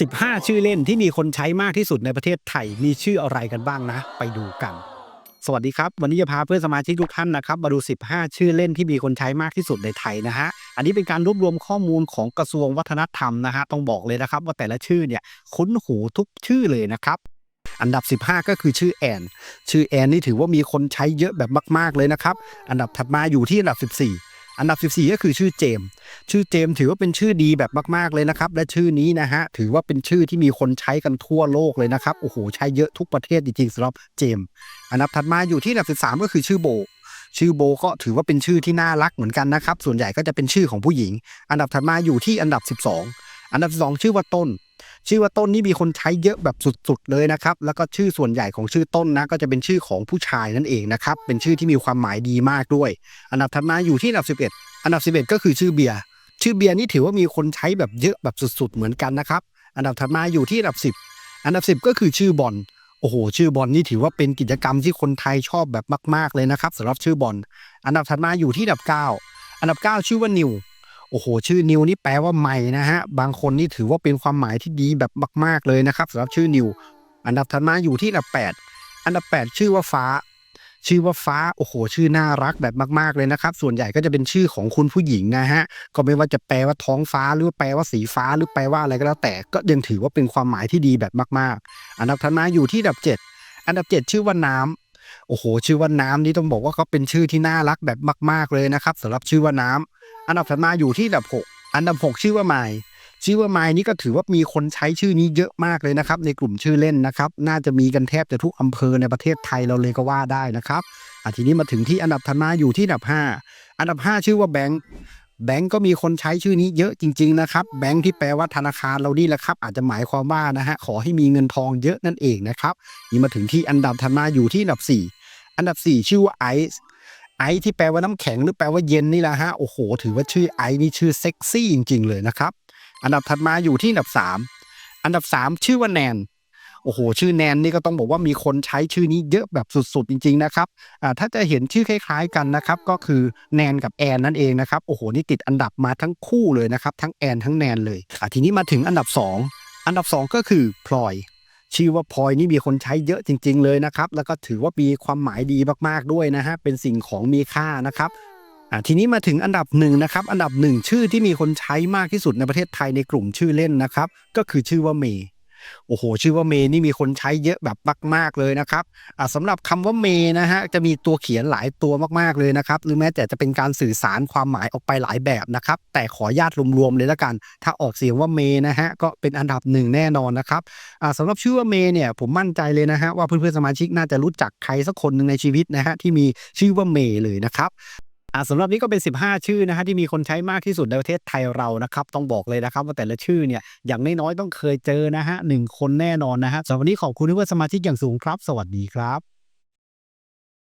15 ชื่อเล่นที่มีคนใช้มากที่สุดในประเทศไทยมีชื่ออะไรกันบ้างนะ ไปดูกัน สวัสดีครับ วันนี้จะพาเพื่อนสมาชิกทุกท่านนะครับมาดู 15 ชื่อเล่นที่มีคนใช้มากที่สุดในไทยนะฮะอันนี้เป็นการรวบรวมข้อมูลของกระทรวงวัฒนธรรมนะฮะต้องบอกเลยนะครับว่าแต่ละชื่อเนี่ยคุ้นหูทุกชื่อเลยนะครับอันดับ 15 ก็คือชื่อแอน ชื่อแอนนี่ถือว่ามีคนใช้เยอะแบบมาก ๆ เลยนะครับ อันดับถัดมาอยู่ที่อันดับ 14 อันดับ 14 ก็คือชื่อเจม ชื่อเจมถือว่าเป็นชื่อดีแบบมาก ๆ เลยนะครับ และชื่อนี้นะฮะ ถือว่าเป็นชื่อที่มีคนใช้กันทั่วโลกเลยนะครับ โอ้โห ใช้เยอะทุกประเทศจริงๆสำหรับเจม อันดับถัดมาอยู่ที่อันดับ 13 ก็คือชื่อโบชื่อโบก็ถือว่าเป็นชื่อที่น่ารักเหมือนกันนะครับ ส่วนใหญ่ก็จะเป็นชื่อของผู้หญิง อันดับถัดมาอยู่ที่อันดับ 12 อันดับ 2 ชื่อว่าต้น ชื่อว่าต้นนี่มีคนใช้เยอะแบบสุดๆเลยนะครับ แล้วก็ชื่อส่วนใหญ่ของชื่อต้นนะก็จะเป็นชื่อของผู้ชายนั่นเองนะครับ เป็นชื่อที่มีความหมายดีมากด้วย อันดับถัดมาอยู่ที่อันดับ 11 อันดับ 11 ก็คือชื่อเบียร์ ชื่อเบียร์นี่ถือว่ามีคนใช้แบบเยอะแบบสุดๆเหมือนกันนะครับ อันดับถัดมาอยู่ที่อันดับ 10 อันดับ 10 ก็คือชื่อบอลโอ้โห ชื่อบอลนี่ถือว่าเป็นกิจกรรมที่คนไทยชอบแบบมาก ๆ เลยนะครับสำหรับชื่อบอล อันดับถัดมาอยู่ที่อันดับ 9 อันดับ 9 ชื่อว่านิว โอ้โห ชื่อนิวนี่แปลว่าใหม่นะฮะ บางคนนี่ถือว่าเป็นความหมายที่ดีแบบมาก ๆ เลยนะครับสำหรับชื่อนิว อันดับถัดมาอยู่ที่อันดับ 8 อันดับ 8 ชื่อว่าฟ้า ชื่อว่าฟ้า โอ้โห ชื่อน่ารักแบบมาก ๆ เลยนะครับ ส่วนใหญ่ก็จะเป็นชื่อของคุณผู้หญิงนะฮะ ก็ไม่ว่าจะแปลว่าท้องฟ้า หรือแปลว่าสีฟ้า หรือแปลว่าอะไรก็แล้วแต่ ก็ยังถือว่าเป็นความหมายที่ดีแบบมาก ๆ อันดับถัดมาอยู่ที่อันดับ 7 อันดับ 7 ชื่อว่าน้ำโอ้โห ชื่อว่าน้ำนี่ต้องบอกว่าเขาเป็นชื่อที่น่ารักแบบมาก ๆ เลยนะครับสำหรับชื่อว่าน้ำ อันดับถัดมาอยู่ที่อันดับ 6 อันดับ 6 ชื่อว่าไมล์ชื่อว่าไมล์นี่ก็ถือว่ามีคนใช้ชื่อนี้เยอะมากเลยนะครับ ในกลุ่มชื่อเล่นนะครับ น่าจะมีกันแทบจะทุกอำเภอในประเทศไทยเราเลยก็ว่าได้นะครับอะทีนี้มาถึงที่อันดับถัดมาอยู่ที่อันดับ 5 อันดับ 5 ชื่อว่าแบงค์แบงก์ก็มีคนใช้ชื่อนี้เยอะจริง ๆ นะครับ แบงก์ที่แปลว่าธนาคารเรานี่แหละครับ อาจจะหมายความว่านะฮะขอให้มีเงินทองเยอะนั่นเองนะครับนี่มาถึงที่อันดับถัดมาอยู่ที่อันดับ 4 อันดับ 4 ชื่อว่าไอซ์ ไอที่แปลว่าน้ำแข็งหรือแปลว่าเย็นนี่แหละฮะโอ้โห ถือว่าชื่อไอนี่ชื่อเซ็กซี่จริง ๆ เลยนะครับ อันดับถัดมาอยู่ที่อันดับ 3 อันดับ 3 ชื่อว่าแนนโอ้โห ชื่อแนนนี่ก็ต้องบอกว่ามีคนใช้ชื่อนี้เยอะแบบสุดๆ จริง ๆ นะครับอ่าถ้าจะเห็นชื่อคล้าย ๆ กันนะครับ ก็คือแนนกับแอนนั่นเองนะครับ โอ้โห นี่ติดอันดับมาทั้งคู่เลยนะครับ ทั้งแอนทั้งแนนเลยอะทีนี้มาถึงอันดับ 2 อันดับ 2 ก็คือพลอย ชื่อว่าพลอยนี่มีคนใช้เยอะจริง ๆ เลยนะครับ แล้วก็ถือว่ามีความหมายดีมากๆด้วยนะฮะเป็นสิ่งของมีค่านะครับอ่าทีนี้มาถึงอันดับหนึ่งนะครับอันดับหนึ่งชื่อที่มีคนใช้มากที่สุดในประเทศไทยในกลุ่มชื่อเล่นนะครับ ก็คือชื่อว่าเมย์ โอ้โห ชื่อว่าเมย์นี่มีคนใช้เยอะแบบมาก ๆ เลยนะครับอ่าสำหรับคำว่าเมย์นะฮะจะมีตัวเขียนหลายตัวมากๆเลยนะครับ หรือแม้แต่จะเป็นการสื่อสารความหมายออกไปหลายแบบนะครับ แต่ขอญาตรวมๆเลยละกัน ถ้าออกเสียงว่าเมย์นะฮะก็เป็นอันดับหนึ่งแน่นอนนะครับอ่าสำหรับชื่อว่าเมย์เนี่ยผมมั่นใจเลยนะฮะว่าเพื่อนๆสมาชิกน่าจะรู้จักใครสักคนหนึ่งในชีวิตนะฮะที่มีชื่อว่าเมย์เลยนะครับ อ่าสำหรับนี้ก็เป็น 15 ชื่อนะฮะที่มีคนใช้มากที่สุดในประเทศไทยเรานะครับ ต้องบอกเลยนะครับว่าแต่ละชื่อเนี่ยอย่างน้อยๆต้องเคยเจอนะฮะหนึ่งคนแน่นอนนะฮะสำหรับวันนี้ขอบคุณเพื่อนสมาชิกอย่างสูงครับ สวัสดีครับ